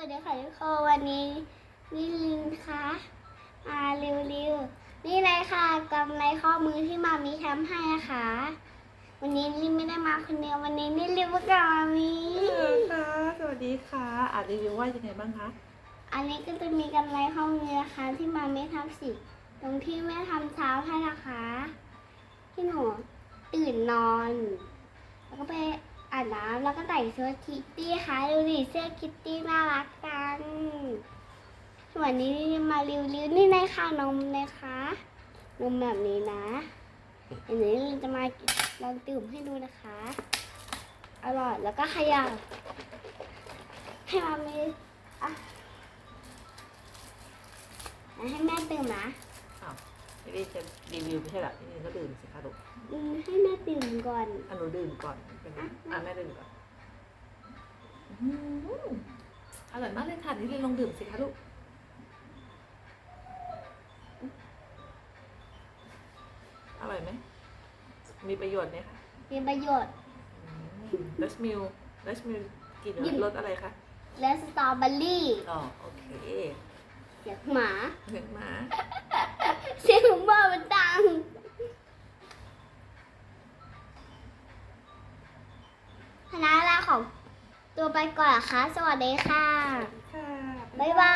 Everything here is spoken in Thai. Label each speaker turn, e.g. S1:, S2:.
S1: วัสดีค่ะทุกคนวันนี้นิลินคะมาเร็วๆนี่เลยค่ะกำไรข้อมือที่มามีทำให้นะคะวันนี้ลินไม่ได้มาคนเดียววันนี้นิลินมากับมามี
S2: ค่ะสวัสดีค่ะอ่านรีวิวว่ายังไงบ้างคะ
S1: อันนี้ก็จะมีกำไรข้อมือนะคะที่มาไม่ทำสิตรงที่แม่ทำเช้าให้นะคะ ที่หนูตื่นนอน แล้วก็ไปอาบ น้ำแล้วก็แต่งเสื้อคิตตี้ค่ะดูดิเสื้อคิตตี้น่ารักจังวันนี้มารีวิวนี่เลยค่ะนมนะคะนมแบบนี้นะอันนี้เราจะมาลองดื่มให้ดูนะคะ อร่อยแล้วก็ขยับให้มามีอะให้แม่ดื่มนะ
S2: อ้าวไม่ได้จะรีวิวไม่ใช่หรอนี่ก็ดื่มสิคะลูก
S1: ให้แม่ดื่มก่อน
S2: อะหนูดื่มก่อนเป็นไงอะแม่ดื่มก่อนอืมอร่อยมากเลยค่ะนี่เลยลองดื่มสิคะลูกอร่อยไหมมีประโยชน์ไหมคะ
S1: มีประโยชน์
S2: ดัชมิลดัชมิลกิน
S1: กิน
S2: รสอะไรคะ
S1: และสตรอเบอรี่
S2: อ๋อโอเค
S1: เสียงหมา
S2: เห็นหมา
S1: เสียงหมามันดั ของตัวไปก่อนนะคะสวัสดีค่ะ
S2: ค่ะ
S1: บ๊ายบาย